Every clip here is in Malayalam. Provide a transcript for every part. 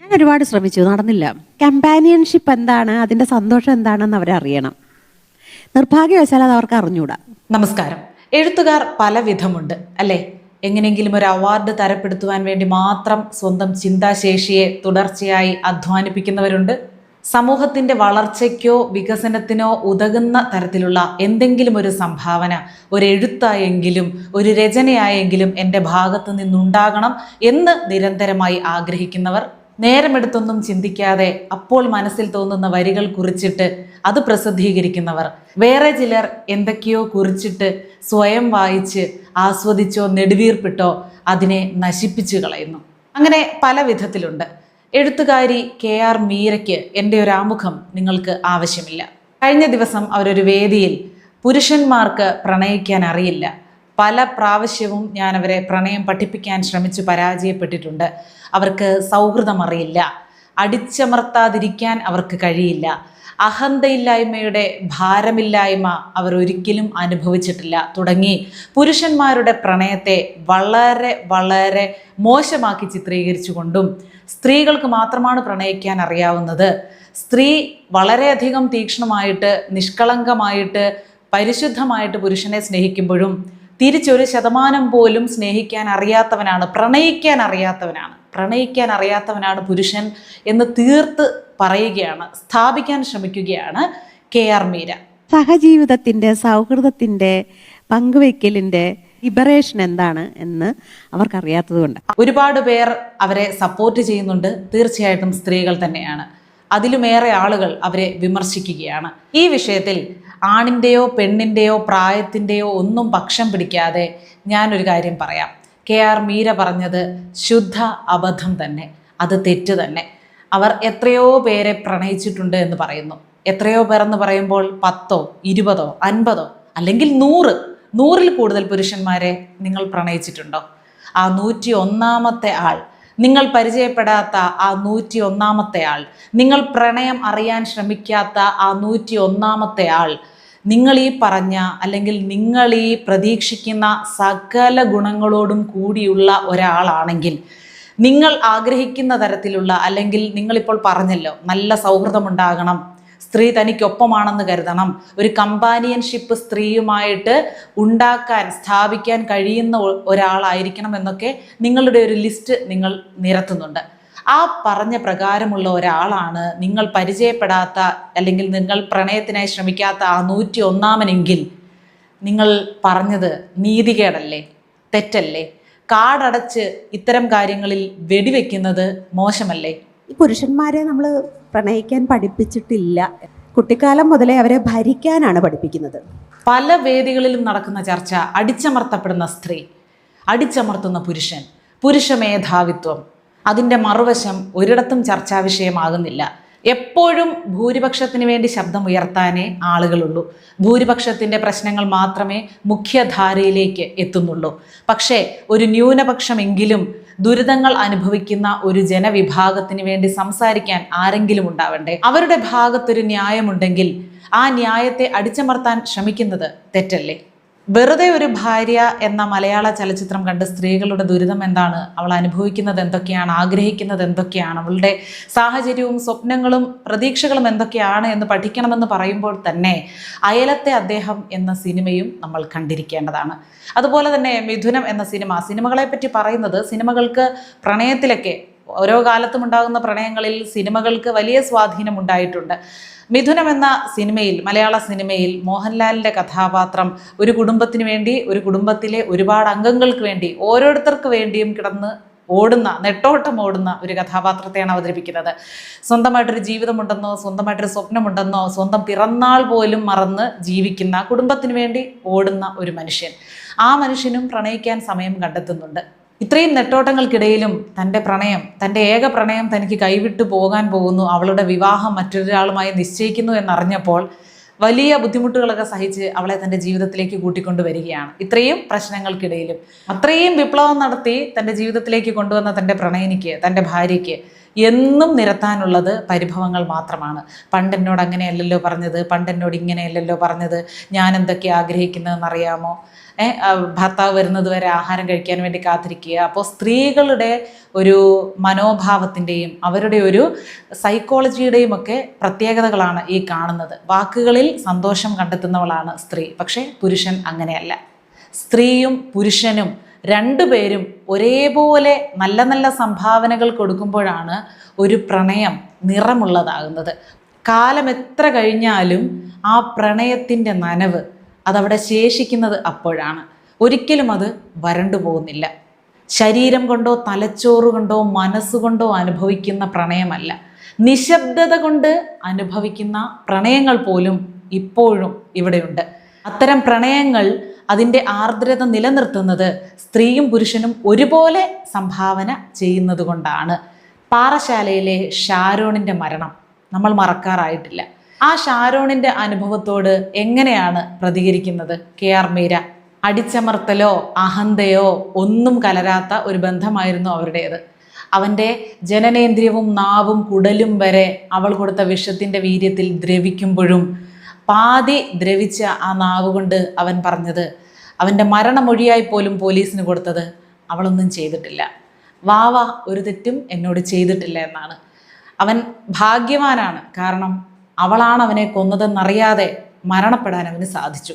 ഞാൻ ഒരുപാട് ശ്രമിച്ചു നടന്നില്ല. കമ്പാനിയൻഷിപ്പ് എന്താണ്? അതിന്റെ സന്തോഷം എന്താണെന്ന് അവരറിയണം നിർഭാഗ്യവശാൽ അത് അവർക്ക് അറിഞ്ഞൂടാ. നമസ്കാരം. എഴുത്തുകാർ പല വിധമുണ്ട് അല്ലേ? എങ്ങനെയെങ്കിലും ഒരു അവാർഡ് തരപ്പെടുത്തുവാൻ വേണ്ടി മാത്രം സ്വന്തം ചിന്താശേഷിയെ തുടർച്ചയായി അധ്വാനിപ്പിക്കുന്നവരുണ്ട്. സമൂഹത്തിന്റെ വളർച്ചയ്ക്കോ വികസനത്തിനോ ഉതകുന്ന തരത്തിലുള്ള എന്തെങ്കിലും ഒരു സംഭാവന ഒരു എഴുത്തായെങ്കിലും ഒരു രചനയായെങ്കിലും എന്റെ ഭാഗത്തു നിന്നുണ്ടാകണം എന്ന് നിരന്തരമായി ആഗ്രഹിക്കുന്നവർ നേരമെടുത്തൊന്നും ചിന്തിക്കാതെ അപ്പോൾ മനസ്സിൽ തോന്നുന്ന വരികൾ കുറിച്ചിട്ട് അത് പ്രസിദ്ധീകരിക്കുന്നവർ. വേറെ ചിലർ എന്തൊക്കെയോ കുറിച്ചിട്ട് സ്വയം വായിച്ച് ആസ്വദിച്ചോ നെടുവീർപ്പിട്ടോ അതിനെ നശിപ്പിച്ചു കളയുന്നു. അങ്ങനെ പല വിധത്തിലുണ്ട്. എഴുത്തുകാരി കെ ആർ മീരയ്ക്ക് എന്റെ ഒരു ആമുഖം നിങ്ങൾക്ക് ആവശ്യമില്ല. കഴിഞ്ഞ ദിവസം അവരൊരു വേദിയിൽ പുരുഷന്മാർക്ക് പ്രണയിക്കാൻ അറിയില്ല. പല പ്രാവശ്യവും ഞാൻ അവരെ പ്രണയം പഠിപ്പിക്കാൻ ശ്രമിച്ചു പരാജയപ്പെട്ടിട്ടുണ്ട്. അവർക്ക് സൗഹൃദം അറിയില്ല അടിച്ചമർത്താതിരിക്കാൻ അവർക്ക് കഴിയില്ല. അഹന്തയില്ലായ്മയുടെ ഭാരമില്ലായ്മ അവർ ഒരിക്കലും അനുഭവിച്ചിട്ടില്ല. തുടങ്ങി പുരുഷന്മാരുടെ പ്രണയത്തെ വളരെ വളരെ മോശമാക്കി ചിത്രീകരിച്ചുകൊണ്ടും സ്ത്രീകൾക്ക് മാത്രമാണ് പ്രണയിക്കാൻ അറിയാവുന്നത്. സ്ത്രീ വളരെയധികം തീക്ഷ്ണമായിട്ട് നിഷ്കളങ്കമായിട്ട് പരിശുദ്ധമായിട്ട് പുരുഷനെ സ്നേഹിക്കുമ്പോഴും തിരിച്ചൊരു ശതമാനം പോലും സ്നേഹിക്കാൻ അറിയാത്തവനാണ് പ്രണയിക്കാൻ അറിയാത്തവനാണ്. പ്രണയിക്കാൻ അറിയാത്തവനാണ് പുരുഷൻ എന്ന് തീർത്ത് പറയുകയാണ് സ്ഥാപിക്കാൻ ശ്രമിക്കുകയാണ് കെ ആർ മീര. സഹജീവിതത്തിന്റെ സൗഹൃദത്തിന്റെ പങ്കുവെക്കലിന്റെ ലിബറേഷൻ എന്താണ് എന്ന് അവർക്കറിയാത്തതുകൊണ്ട്. ഒരുപാട് പേർ അവരെ സപ്പോർട്ട് ചെയ്യുന്നുണ്ട് തീർച്ചയായിട്ടും സ്ത്രീകൾ തന്നെയാണ്. അതിലുമേറെ ആളുകൾ അവരെ വിമർശിക്കുകയാണ്. ഈ വിഷയത്തിൽ ആണിന്റെയോ പെണ്ണിന്റെയോ പ്രായത്തിന്റെയോ ഒന്നും പക്ഷം പിടിക്കാതെ ഞാനൊരു കാര്യം പറയാം. കെ ആർ മീര പറഞ്ഞത് ശുദ്ധ അബദ്ധം തന്നെ അത് തെറ്റ് തന്നെ. അവർ എത്രയോ പേരെ പ്രണയിച്ചിട്ടുണ്ട് എന്ന് പറയുന്നു. എത്രയോ പേരെന്ന് പറയുമ്പോൾ പത്തോ ഇരുപതോ അൻപതോ അല്ലെങ്കിൽ നൂറ് നൂറിൽ കൂടുതൽ പുരുഷന്മാരെ നിങ്ങൾ പ്രണയിച്ചിട്ടുണ്ടോ? ആ നൂറ്റി ഒന്നാമത്തെ ആൾ നിങ്ങൾ പരിചയപ്പെടാത്ത ആ നൂറ്റി ഒന്നാമത്തെ ആൾ നിങ്ങൾ പ്രണയം അറിയാൻ ശ്രമിക്കാത്ത ആ നൂറ്റി ഒന്നാമത്തെ ആൾ നിങ്ങൾ ഈ പറഞ്ഞ അല്ലെങ്കിൽ നിങ്ങൾ ഈ പ്രതീക്ഷിക്കുന്ന സകല ഗുണങ്ങളോടും കൂടിയുള്ള ഒരാളാണെങ്കിൽ നിങ്ങൾ ആഗ്രഹിക്കുന്ന തരത്തിലുള്ള അല്ലെങ്കിൽ നിങ്ങളിപ്പോൾ പറഞ്ഞല്ലോ നല്ല സൗഹൃദമുണ്ടാകണം സ്ത്രീ തനിക്കൊപ്പമാണെന്ന് കരുതണം. ഒരു കമ്പാനിയൻഷിപ്പ് സ്ത്രീയുമായിട്ട് ഉണ്ടാക്കാൻ സ്ഥാപിക്കാൻ കഴിയുന്ന ഒരാളായിരിക്കണം എന്നൊക്കെ നിങ്ങളുടെ ഒരു ലിസ്റ്റ് നിങ്ങൾ നിരത്തുന്നുണ്ട്. ആ പറഞ്ഞ പ്രകാരമുള്ള ഒരാളാണ് നിങ്ങൾ പരിചയപ്പെടാത്ത അല്ലെങ്കിൽ നിങ്ങൾ പ്രണയത്തിനായി ശ്രമിക്കാത്ത ആ നൂറ്റി ഒന്നാമനെങ്കിൽ നിങ്ങൾ പറഞ്ഞത് നീതികേടല്ലേ തെറ്റല്ലേ? കാടടച്ച് ഇത്തരം കാര്യങ്ങളിൽ വെടിവെക്കുന്നത് മോശമല്ലേ? പുരുഷന്മാരെ നമ്മൾ പ്രണയിക്കാൻ പഠിപ്പിച്ചിട്ടില്ല. കുട്ടിക്കാലം മുതലേ അവരെ ഭരിക്കാനാണ് പഠിപ്പിക്കുന്നത്. പല വേദികളിലും നടക്കുന്ന ചർച്ച അടിച്ചമർത്തപ്പെടുന്ന സ്ത്രീ അടിച്ചമർത്തുന്ന പുരുഷൻ പുരുഷ മേധാവിത്വം അതിന്റെ മറുവശം ഒരിടത്തും ചർച്ചാ വിഷയമാകുന്നില്ല. എപ്പോഴും ഭൂരിപക്ഷത്തിന് വേണ്ടി ശബ്ദം ഉയർത്താനേ ആളുകളുള്ളൂ. ഭൂരിപക്ഷത്തിന്റെ പ്രശ്നങ്ങൾ മാത്രമേ മുഖ്യധാരയിലേക്ക് എത്തുന്നുള്ളൂ. പക്ഷേ ഒരു ന്യൂനപക്ഷമെങ്കിലും ദുരിതങ്ങൾ അനുഭവിക്കുന്ന ഒരു ജനവിഭാഗത്തിന് വേണ്ടി സംസാരിക്കാൻ ആരെങ്കിലും ഉണ്ടാവണ്ടേ? അവരുടെ ഭാഗത്തൊരു ന്യായമുണ്ടെങ്കിൽ ആ ന്യായത്തെ അടിച്ചമർത്താൻ ശ്രമിക്കുന്നത് തെറ്റല്ലേ? വെറുതെ ഒരു ഭാര്യ എന്ന മലയാള ചലച്ചിത്രം കണ്ട് സ്ത്രീകളുടെ ദുരിതം എന്താണ്? അവൾ അനുഭവിക്കുന്നത് എന്തൊക്കെയാണ്? ആഗ്രഹിക്കുന്നത് എന്തൊക്കെയാണ്? അവളുടെ സാഹചര്യവും സ്വപ്നങ്ങളും പ്രതീക്ഷകളും എന്തൊക്കെയാണ് എന്ന് പഠിക്കണമെന്ന് പറയുമ്പോൾ തന്നെ അയലത്തെ അദ്ദേഹം എന്ന സിനിമയും നമ്മൾ കണ്ടിരിക്കേണ്ടതാണ്. അതുപോലെ തന്നെ മിഥുനം എന്ന സിനിമ സിനിമകളെ പറ്റി പറയുന്നത് സിനിമകൾക്ക് പ്രണയത്തിലൊക്കെ ഓരോ കാലത്തും ഉണ്ടാകുന്ന പ്രണയങ്ങളിൽ സിനിമകൾക്ക് വലിയ സ്വാധീനം ഉണ്ടായിട്ടുണ്ട്. മിഥുനം എന്ന സിനിമയിൽ മലയാള സിനിമയിൽ മോഹൻലാലിന്റെ കഥാപാത്രം ഒരു കുടുംബത്തിന് വേണ്ടി ഒരു കുടുംബത്തിലെ ഒരുപാട് അംഗങ്ങൾക്ക് വേണ്ടി ഓരോരുത്തർക്ക് വേണ്ടിയും കിടന്ന് ഓടുന്ന നെട്ടോട്ടം ഓടുന്ന ഒരു കഥാപാത്രത്തെയാണ് അവതരിപ്പിക്കുന്നത്. സ്വന്തമായിട്ടൊരു ജീവിതമുണ്ടെന്നോ സ്വന്തമായിട്ടൊരു സ്വപ്നമുണ്ടെന്നോ സ്വന്തം പിറന്നാൾ പോലും മറന്ന് ജീവിക്കുന്ന കുടുംബത്തിന് വേണ്ടി ഓടുന്ന ഒരു മനുഷ്യൻ. ആ മനുഷ്യനും പ്രണയിക്കാൻ സമയം കണ്ടെത്തുന്നുണ്ട്. ഇത്രയും നെട്ടോട്ടങ്ങൾക്കിടയിലും തന്റെ പ്രണയം തന്റെ ഏക പ്രണയം തനിക്ക് കൈവിട്ടു പോകാൻ പോകുന്നു. അവളുടെ വിവാഹം മറ്റൊരാളുമായി നിശ്ചയിക്കുന്നു എന്നറിഞ്ഞപ്പോൾ വലിയ ബുദ്ധിമുട്ടുകളൊക്കെ സഹിച്ച് അവളെ തന്റെ ജീവിതത്തിലേക്ക് കൂട്ടിക്കൊണ്ടു വരികയാണ്. ഇത്രയും പ്രശ്നങ്ങൾക്കിടയിലും. അത്രയും വിപ്ലവം നടത്തി തന്റെ ജീവിതത്തിലേക്ക് കൊണ്ടുവന്ന തന്റെ പ്രണയിനിക്ക് തന്റെ ഭാര്യയ്ക്ക് എന്നും നിരത്താനുള്ളത് പരിഭവങ്ങൾ മാത്രമാണ്. പണ്ട് എന്നോട് അങ്ങനെയല്ലല്ലോ പറഞ്ഞത് പണ്ട് എന്നോട് ഇങ്ങനെയല്ലല്ലോ പറഞ്ഞത് ഞാൻ എന്തൊക്കെ ആഗ്രഹിക്കുന്നതെന്ന് അറിയാമോ ഏ, ആ, ഭർത്താവ് വരുന്നത് വരെ ആഹാരം കഴിക്കാൻ വേണ്ടി കാത്തിരിക്കുക. അപ്പോൾ സ്ത്രീകളുടെ ഒരു മനോഭാവത്തിന്റെയും അവരുടെ ഒരു സൈക്കോളജിയുടെയും ഒക്കെ പ്രത്യേകതകളാണ് ഈ കാണുന്നത്. വാക്കുകളിൽ സന്തോഷം കണ്ടെത്തുന്നവളാണ് സ്ത്രീ. പക്ഷേ പുരുഷൻ അങ്ങനെയല്ല. സ്ത്രീയും പുരുഷനും രണ്ടുപേരും ഒരേപോലെ നല്ല നല്ല സംഭാവനകൾ കൊടുക്കുമ്പോഴാണ് ഒരു പ്രണയം നിറമുള്ളതാകുന്നത്. കാലം എത്ര കഴിഞ്ഞാലും ആ പ്രണയത്തിന്റെ നനവ് അതവിടെ ശേഷിക്കുന്നത് അപ്പോഴാണ്. ഒരിക്കലും അത് വരണ്ടു പോകുന്നില്ല. ശരീരം കൊണ്ടോ തലച്ചോറ് കൊണ്ടോ മനസ്സുകൊണ്ടോ അനുഭവിക്കുന്ന പ്രണയമല്ല. നിശബ്ദത കൊണ്ട് അനുഭവിക്കുന്ന പ്രണയങ്ങൾ പോലും ഇപ്പോഴും ഇവിടെയുണ്ട്. അത്തരം പ്രണയങ്ങൾ അതിന്റെ ആർദ്രത നിലനിർത്തുന്നത് സ്ത്രീയും പുരുഷനും ഒരുപോലെ സംഭാവന ചെയ്യുന്നത് കൊണ്ടാണ്. പാറശാലയിലെ ഷാരോണിന്റെ മരണം നമ്മൾ മറക്കാറായിട്ടില്ല. ആ ഷാരോണിന്റെ അനുഭവത്തോട് എങ്ങനെയാണ് പ്രതികരിക്കുന്നത്? കെ ആർ മീര അടിച്ചമർത്തലോ അഹന്തയോ ഒന്നും കലരാത്ത ഒരു ബന്ധമായിരുന്നു അവരുടേത്. അവന്റെ ജനനേന്ദ്രിയവും നാവും കുടലും വരെ അവൾ കൊടുത്ത വിഷത്തിന്റെ വീര്യത്തിൽ ദ്രവിക്കുമ്പോഴും പാതി ദ്രവിച്ച ആ നാവ് കൊണ്ട് അവൻ പറഞ്ഞത് അവന്റെ മരണമൊഴിയായി പോലും പോലീസിന് കൊടുത്തത് അവളൊന്നും ചെയ്തിട്ടില്ല. വാവ ഒരു തെറ്റും എന്നോട് ചെയ്തിട്ടില്ല എന്നാണ്. അവൻ ഭാഗ്യവാനാണ്. കാരണം അവളാണ് അവനെ കൊന്നതെന്നറിയാതെ മരണപ്പെടാൻ അവന് സാധിച്ചു.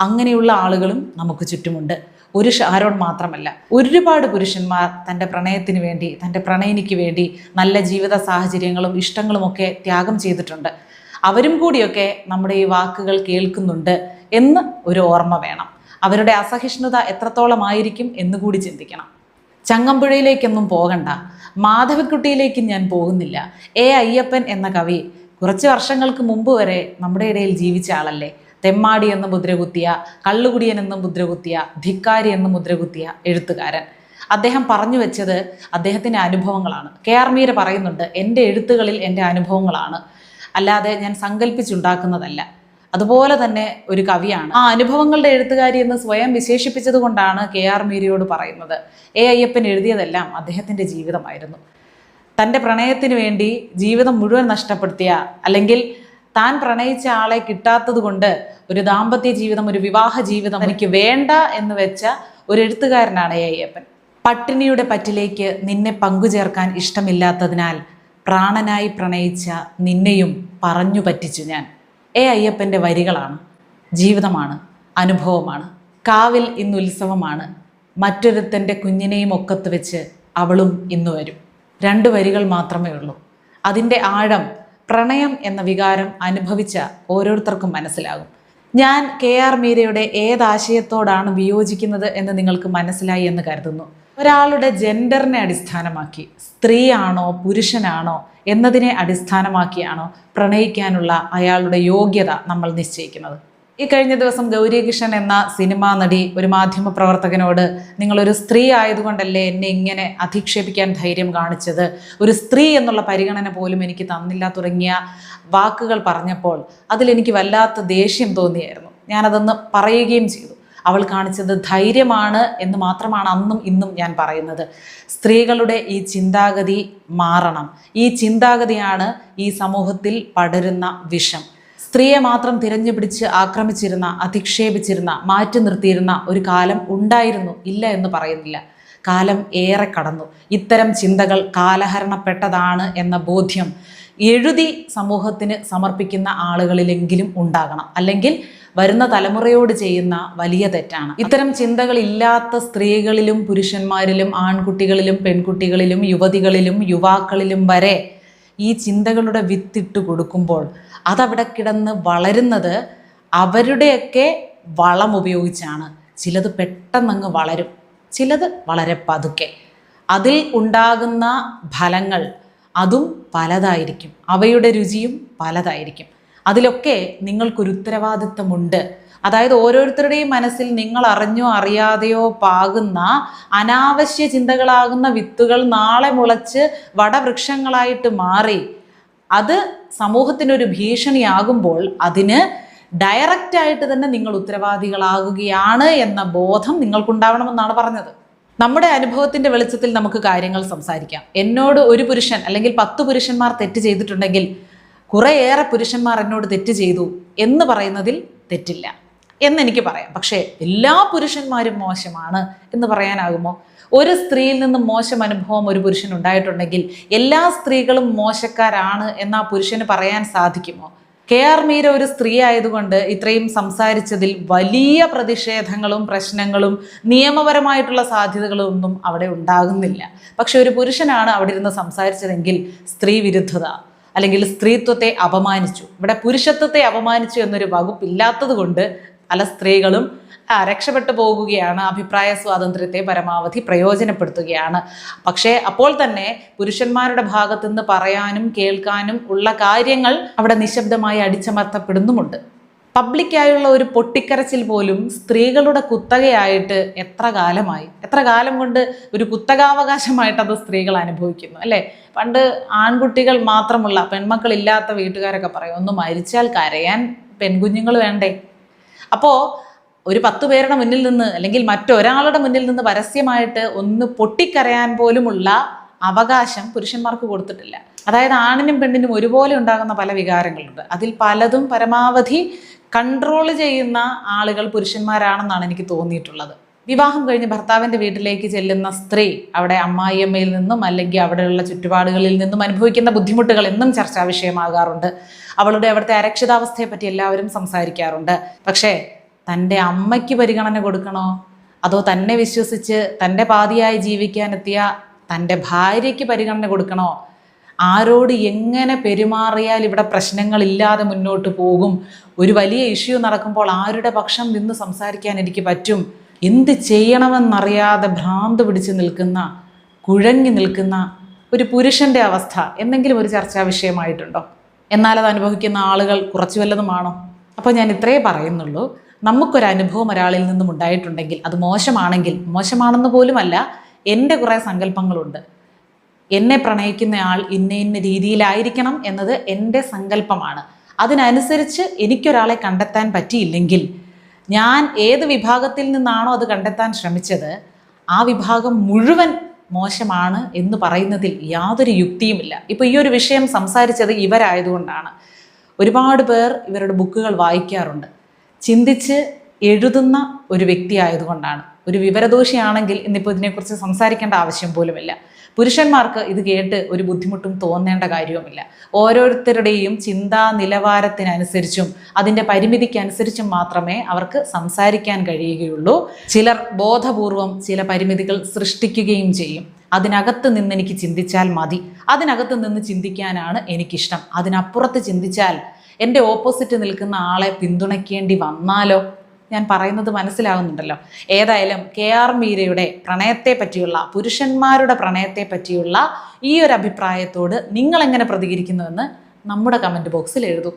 അങ്ങനെയുള്ള ആളുകളും നമുക്ക് ചുറ്റുമുണ്ട്. ഒരു ഷാരോൺ മാത്രമല്ല. ഒരുപാട് പുരുഷന്മാർ തന്റെ പ്രണയത്തിന് വേണ്ടി തന്റെ പ്രണയിനിക്ക് വേണ്ടി നല്ല ജീവിത സാഹചര്യങ്ങളും ഇഷ്ടങ്ങളുമൊക്കെ ത്യാഗം ചെയ്തിട്ടുണ്ട്. അവരും കൂടിയൊക്കെ നമ്മുടെ ഈ വാക്കുകൾ കേൾക്കുന്നുണ്ട് എന്ന് ഒരു ഓർമ്മ വേണം. അവരുടെ അസഹിഷ്ണുത എത്രത്തോളമായിരിക്കും എന്ന് കൂടി ചിന്തിക്കണം. ചങ്ങമ്പുഴയിലേക്കൊന്നും പോകണ്ട. മാധവിക്കുട്ടിയിലേക്ക് ഞാൻ പോകുന്നില്ല. എ. അയ്യപ്പൻ എന്ന കവി കുറച്ച് വർഷങ്ങൾക്ക് മുമ്പ് വരെ നമ്മുടെ ഇടയിൽ ജീവിച്ച ആളല്ലേ. തെമ്മാടി എന്ന് മുദ്രകുത്തിയ കള്ളുകുടിയൻ എന്ന് മുദ്രകുത്തിയ ധിക്കാരി എന്ന് മുദ്രകുത്തിയ എഴുത്തുകാരൻ. അദ്ദേഹം പറഞ്ഞു വെച്ചത് അദ്ദേഹത്തിന്റെ അനുഭവങ്ങളാണ്. കെ. ആർ. മീര പറയുന്നുണ്ട് എന്റെ എഴുത്തുകളിൽ എന്റെ അനുഭവങ്ങളാണ്. അല്ലാതെ ഞാൻ സങ്കല്പിച്ചുണ്ടാക്കുന്നതല്ല അതുപോലെ തന്നെ ഒരു കവിയാണ്. ആ അനുഭവങ്ങളുടെ എഴുത്തുകാരി എന്ന് സ്വയം വിശേഷിപ്പിച്ചത് കൊണ്ടാണ് കെ ആർ മീരയോട് പറയുന്നത്. എ അയ്യപ്പൻ എഴുതിയതെല്ലാം അദ്ദേഹത്തിന്റെ ജീവിതമായിരുന്നു. തന്റെ പ്രണയത്തിന് വേണ്ടി ജീവിതം മുഴുവൻ നഷ്ടപ്പെടുത്തിയ അല്ലെങ്കിൽ താൻ പ്രണയിച്ച ആളെ കിട്ടാത്തത് കൊണ്ട് ഒരു ദാമ്പത്യ ജീവിതം ഒരു വിവാഹ ജീവിതം എനിക്ക് വേണ്ട എന്ന് വെച്ച ഒരു എഴുത്തുകാരനാണ് എ അയ്യപ്പൻ. പട്ടിണിയുടെ പറ്റിലേക്ക് നിന്നെ പങ്കുചേർക്കാൻ ഇഷ്ടമില്ലാത്തതിനാൽ പ്രാണനായി പ്രണയിച്ച നിന്നെയും പറഞ്ഞു പറ്റിച്ചു ഞാൻ. എ അയ്യപ്പന്റെ വരികളാണ് ജീവിതമാണ് അനുഭവമാണ് കാവിൽ ഇന്ന് ഉത്സവമാണ്. മറ്റൊരുത്തന്റെ കുഞ്ഞിനെയും ഒക്കത്ത് വെച്ച് അവളും ഇന്ന് വരും. രണ്ട് വരികൾ മാത്രമേ ഉള്ളൂ. അതിന്റെ ആഴം പ്രണയം എന്ന വികാരം അനുഭവിച്ച ഓരോരുത്തർക്കും മനസ്സിലാകും. ഞാൻ കെ ആർ മീരയുടെ ഏതാശയത്തോടാണ് വിയോജിക്കുന്നത് എന്ന് നിങ്ങൾക്ക് മനസ്സിലായി എന്ന് കരുതുന്നു. ഒരാളുടെ ജെൻഡറിനെ അടിസ്ഥാനമാക്കി സ്ത്രീയാണോ പുരുഷനാണോ എന്നതിനെ അടിസ്ഥാനമാക്കിയാണോ പ്രണയിക്കാനുള്ള അയാളുടെ യോഗ്യത നമ്മൾ നിശ്ചയിക്കുന്നത്. ഈ കഴിഞ്ഞ ദിവസം ഗൗരികിഷൻ എന്ന സിനിമാ നടി ഒരു മാധ്യമ പ്രവർത്തകനോട് നിങ്ങളൊരു സ്ത്രീ ആയതുകൊണ്ടല്ലേ എന്നെ ഇങ്ങനെ അധിക്ഷേപിക്കാൻ ധൈര്യം കാണിച്ചത്? ഒരു സ്ത്രീ എന്നുള്ള പരിഗണന പോലും എനിക്ക് തന്നില്ല തുടങ്ങിയ വാക്കുകൾ പറഞ്ഞപ്പോൾ അതിലെനിക്ക് വല്ലാത്ത ദേഷ്യം തോന്നിയായിരുന്നു. ഞാനതൊന്ന് പറയുകയും ചെയ്തു. അവൾ കാണിച്ചത് ധൈര്യമാണ് എന്ന് മാത്രമാണ് അന്നും ഇന്നും ഞാൻ പറയുന്നത്. സ്ത്രീകളുടെ ഈ ചിന്താഗതി മാറണം. ഈ ചിന്താഗതിയാണ് ഈ സമൂഹത്തിൽ പടരുന്ന വിഷം. സ്ത്രീയെ മാത്രം തിരഞ്ഞു പിടിച്ച് ആക്രമിച്ചിരുന്ന അധിക്ഷേപിച്ചിരുന്ന മാറ്റി നിർത്തിയിരുന്ന ഒരു കാലം ഉണ്ടായിരുന്നു ഇല്ല എന്ന് പറയുന്നില്ല. കാലം ഏറെ കടന്നു. ഇത്തരം ചിന്തകൾ കാലഹരണപ്പെട്ടതാണ് എന്ന ബോധ്യം എഴുതി സമൂഹത്തിന് സമർപ്പിക്കുന്ന ആളുകളിലെങ്കിലും ഉണ്ടാകണം. അല്ലെങ്കിൽ വരുന്ന തലമുറയോട് ചെയ്യുന്ന വലിയ തെറ്റാണ്. ഇത്തരം ചിന്തകളില്ലാത്ത സ്ത്രീകളിലും പുരുഷന്മാരിലും ആൺകുട്ടികളിലും പെൺകുട്ടികളിലും യുവതികളിലും യുവാക്കളിലും വരെ ഈ ചിന്തകളുടെ വിത്തിട്ട് കൊടുക്കുമ്പോൾ അതവിടെ കിടന്ന് വളരുന്നത് അവരുടെയൊക്കെ വളം ഉപയോഗിച്ചാണ്. ചിലത് പെട്ടെന്നങ്ങ് വളരും. ചിലത് വളരെ പതുക്കെ. അതിൽ ഉണ്ടാകുന്ന ഫലങ്ങൾ അതും പലതായിരിക്കും. അവയുടെ രുചിയും പലതായിരിക്കും. അതിലൊക്കെ നിങ്ങൾക്കൊരു ഉത്തരവാദിത്തമുണ്ട് അതായത് ഓരോരുത്തരുടെയും മനസ്സിൽ നിങ്ങൾ അറിഞ്ഞോ അറിയാതെയോ പാകുന്ന അനാവശ്യ ചിന്തകളാകുന്ന വിത്തുകൾ നാളെ മുളച്ച് വടവൃക്ഷങ്ങളായിട്ട് മാറി. അത് സമൂഹത്തിനൊരു ഭീഷണിയാകുമ്പോൾ അതിന് ഡയറക്റ്റായിട്ട് തന്നെ നിങ്ങൾ ഉത്തരവാദികളാകുകയാണ് എന്ന ബോധം നിങ്ങൾക്കുണ്ടാവണമെന്നാണ് പറഞ്ഞത്. നമ്മുടെ അനുഭവത്തിന്റെ വെളിച്ചത്തിൽ നമുക്ക് കാര്യങ്ങൾ സംസാരിക്കാം. എന്നോട് ഒരു പുരുഷൻ അല്ലെങ്കിൽ പത്ത് പുരുഷന്മാർ തെറ്റ് ചെയ്തിട്ടുണ്ടെങ്കിൽ കുറേയേറെ പുരുഷന്മാർ എന്നോട് തെറ്റ് ചെയ്തു എന്ന് പറയുന്നതിൽ തെറ്റില്ല എന്നെനിക്ക് പറയാം. പക്ഷേ എല്ലാ പുരുഷന്മാരും മോശമാണ് എന്ന് പറയാനാകുമോ? ഒരു സ്ത്രീയിൽ നിന്ന് മോശം അനുഭവം ഒരു പുരുഷൻ ഉണ്ടായിട്ടുണ്ടെങ്കിൽ എല്ലാ സ്ത്രീകളും മോശക്കാരാണ് എന്ന് ആ പുരുഷന് പറയാൻ സാധിക്കുമോ? കെ ആർ മീര ഒരു സ്ത്രീ ആയതുകൊണ്ട് ഇത്രയും സംസാരിച്ചതിൽ വലിയ പ്രതിഷേധങ്ങളും പ്രശ്നങ്ങളും നിയമപരമായിട്ടുള്ള സാധ്യതകളൊന്നും അവിടെ ഉണ്ടാകുന്നില്ല. പക്ഷെ ഒരു പുരുഷനാണ് അവിടെ ഇരുന്ന് സംസാരിച്ചതെങ്കിൽ സ്ത്രീ വിരുദ്ധത. അല്ലെങ്കിൽ സ്ത്രീത്വത്തെ അപമാനിച്ചു. ഇവിടെ പുരുഷത്വത്തെ അപമാനിച്ചു എന്നൊരു വകുപ്പില്ലാത്തത് കൊണ്ട് പല സ്ത്രീകളും രക്ഷപ്പെട്ടു പോകുകയാണ്. അഭിപ്രായ സ്വാതന്ത്ര്യത്തെ പരമാവധി പ്രയോജനപ്പെടുത്തുകയാണ്. പക്ഷേ അപ്പോൾ തന്നെ പുരുഷന്മാരുടെ ഭാഗത്തുനിന്ന് പറയാനും കേൾക്കാനും ഉള്ള കാര്യങ്ങൾ അവിടെ നിശബ്ദമായി അടിച്ചമർത്തപ്പെടുന്നുമുണ്ട്. പബ്ലിക്കായുള്ള ഒരു പൊട്ടിക്കരച്ചിൽ പോലും സ്ത്രീകളുടെ കുത്തകയായിട്ട് എത്ര കാലമായി? എത്ര കാലം കൊണ്ട് ഒരു കുത്തകാവകാശമായിട്ട് അത് സ്ത്രീകൾ അനുഭവിക്കുന്നു അല്ലേ? പണ്ട് ആൺകുട്ടികൾ മാത്രമുള്ള പെൺമക്കളില്ലാത്ത വീട്ടുകാരൊക്കെ പറയും ഒന്ന് മരിച്ചാൽ കരയാൻ പെൺകുഞ്ഞുങ്ങൾ വേണ്ടേ? അപ്പോൾ ഒരു പത്ത് പേരുടെ മുന്നിൽ നിന്ന് അല്ലെങ്കിൽ മറ്റൊരാളുടെ മുന്നിൽ നിന്ന് പരസ്യമായിട്ട് ഒന്ന് പൊട്ടിക്കരയാൻ പോലുമുള്ള അവകാശം പുരുഷന്മാർക്ക് കൊടുത്തിട്ടില്ല. അതായത് ആണിനും പെണ്ണിനും ഒരുപോലെ ഉണ്ടാകുന്ന പല വികാരങ്ങളുണ്ട്. അതിൽ പലതും പരമാവധി കൺട്രോൾ ചെയ്യുന്ന ആളുകൾ പുരുഷന്മാരാണെന്നാണ് എനിക്ക് തോന്നിയിട്ടുള്ളത്. വിവാഹം കഴിഞ്ഞ് ഭർത്താവിന്റെ വീട്ടിലേക്ക് ചെല്ലുന്ന സ്ത്രീ അവിടെ അമ്മായിയമ്മയിൽ നിന്നും അല്ലെങ്കിൽ അവിടെയുള്ള ചുറ്റുപാടുകളിൽ നിന്നും അനുഭവിക്കുന്ന ബുദ്ധിമുട്ടുകൾ എന്നും ചർച്ചാ വിഷയമാകാറുണ്ട്. അവളുടെ അവിടുത്തെ അരക്ഷിതാവസ്ഥയെ പറ്റി എല്ലാവരും സംസാരിക്കാറുണ്ട്. പക്ഷേ തന്റെ അമ്മയ്ക്ക് പരിഗണന കൊടുക്കണോ? അതോ തന്നെ വിശ്വസിച്ച് തന്റെ പാതിയായി ജീവിക്കാനെത്തിയ തന്റെ ഭാര്യയ്ക്ക് പരിഗണന കൊടുക്കണോ? ആരോട് എങ്ങനെ പെരുമാറിയാൽ ഇവിടെ പ്രശ്നങ്ങളില്ലാതെ മുന്നോട്ട് പോകും? ഒരു വലിയ ഇഷ്യൂ നടക്കുമ്പോൾ ആരുടെ പക്ഷം നിന്ന് സംസാരിക്കാൻ എനിക്ക് പറ്റും? എന്ത് ചെയ്യണമെന്നറിയാതെ ഭ്രാന്ത് പിടിച്ച് നിൽക്കുന്ന കുഴങ്ങി നിൽക്കുന്ന ഒരു പുരുഷന്റെ അവസ്ഥ എന്തെങ്കിലും ഒരു ചർച്ചാ വിഷയമായിട്ടുണ്ടോ? എന്നാൽ അത് അനുഭവിക്കുന്ന ആളുകൾ കുറച്ചു വല്ലതുമാണോ? അപ്പോൾ ഞാൻ ഇത്രേ പറയുന്നുള്ളൂ. നമുക്കൊരു അനുഭവം ഒരാളിൽ നിന്നും ഉണ്ടായിട്ടുണ്ടെങ്കിൽ അത് മോശമാണെങ്കിൽ മോശമാണെന്ന് പോലുമല്ല എന്റെ കുറേ സങ്കല്പങ്ങളുണ്ട്. എന്നെ പ്രണയിക്കുന്നയാൾ ഇന്ന ഇന്ന രീതിയിലായിരിക്കണം എന്നത് എന്റെ സങ്കല്പമാണ്. അതിനനുസരിച്ച് എനിക്കൊരാളെ കണ്ടെത്താൻ പറ്റിയില്ലെങ്കിൽ ഞാൻ ഏത് വിഭാഗത്തിൽ നിന്നാണോ അത് കണ്ടെത്താൻ ശ്രമിച്ചത് ആ വിഭാഗം മുഴുവൻ മോശമാണ് എന്ന് പറയുന്നതിൽ യാതൊരു യുക്തിയുമില്ല. ഇപ്പോൾ ഈ ഒരു വിഷയം സംസാരിച്ചത് ഇവരായതുകൊണ്ടാണ്. ഒരുപാട് പേർ ഇവരുടെ ബുക്കുകൾ വായിക്കാറുണ്ട്. ചിന്തിച്ച് എഴുതുന്ന ഒരു വ്യക്തി ആയതുകൊണ്ടാണ് ഒരു വിവരദോഷിയാണെങ്കിൽ ഇന്നിപ്പോൾ ഇതിനെക്കുറിച്ച് സംസാരിക്കേണ്ട ആവശ്യം പോലുമില്ല. പുരുഷന്മാർക്ക് ഇത് കേട്ട് ഒരു ബുദ്ധിമുട്ടും തോന്നേണ്ട കാര്യവുമില്ല. ഓരോരുത്തരുടെയും ചിന്താ നിലവാരത്തിനനുസരിച്ചും അതിന്റെ പരിമിതിക്കനുസരിച്ചും മാത്രമേ അവർക്ക് സംസാരിക്കാൻ കഴിയുകയുള്ളൂ. ചിലർ ബോധപൂർവം ചില പരിമിതികൾ സൃഷ്ടിക്കുകയും ചെയ്യും. അതിനകത്ത് നിന്ന് എനിക്ക് ചിന്തിച്ചാൽ മതി. അതിനകത്ത് നിന്ന് ചിന്തിക്കാനാണ് എനിക്കിഷ്ടം. അതിനപ്പുറത്ത് ചിന്തിച്ചാൽ എന്റെ ഓപ്പോസിറ്റ് നിൽക്കുന്ന ആളെ പിന്തുണയ്ക്കേണ്ടി വന്നാലോ? ഞാൻ പറയുന്നത് മനസ്സിലാകുന്നുണ്ടല്ലോ. ഏതായാലും കെ ആർ മീരയുടെ പ്രണയത്തെ പറ്റിയുള്ള പുരുഷന്മാരുടെ പ്രണയത്തെ പറ്റിയുള്ള ഈ ഒരു അഭിപ്രായത്തോട് നിങ്ങൾ എങ്ങനെ പ്രതികരിക്കുന്നുവെന്ന് നമ്മുടെ കമന്റ് ബോക്സിൽ എഴുതൂ.